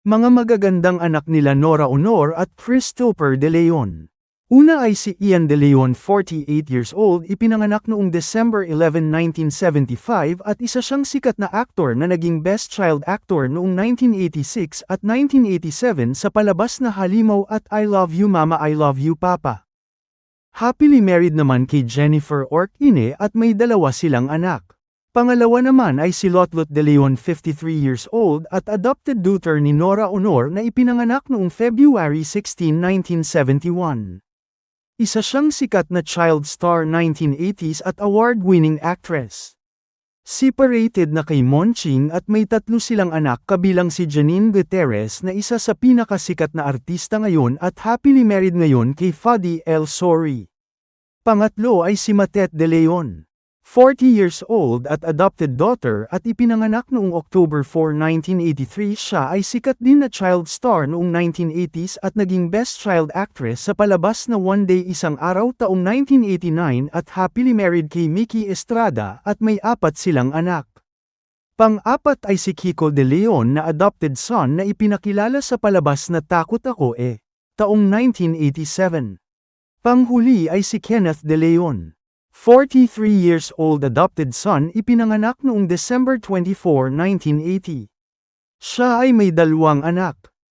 Mga magagandang anak nila Nora Honor at Christopher De Leon. Una ay si Ian De Leon 48 years old ipinanganak noong December 11, 1975 at isa siyang sikat na aktor na naging Best Child Actor noong 1986 at 1987 sa palabas na Halimaw at I Love You Mama I Love You Papa. Happily married naman kay Jennifer Orkine at may dalawa silang anak. Pangalawa naman ay si Lotlot De Leon 53 years old at adopted daughter ni Nora Honor na ipinanganak noong February 16, 1971. Isa siyang sikat na child star 1980s at award-winning actress. Separated na kay Monching at may tatlo silang anak kabilang si Janine Gutierrez na isa sa pinakasikat na artista ngayon at happily married ngayon kay Fadi El Sori. Pangatlo ay si Matet De Leon. 40 years old at adopted daughter at ipinanganak noong October 4, 1983 siya ay sikat din na child star noong 1980s at naging best child actress sa palabas na One Day Isang Araw taong 1989 at happily married kay Mickey Estrada at may apat silang anak. Pang-apat ay si Kiko De Leon na adopted son na ipinakilala sa palabas na Takot Ako Eh, taong 1987. Panghuli ay si Kenneth De Leon. 43 years old adopted son ipinanganak noong December 24, 1980. Siya ay may dalawang anak.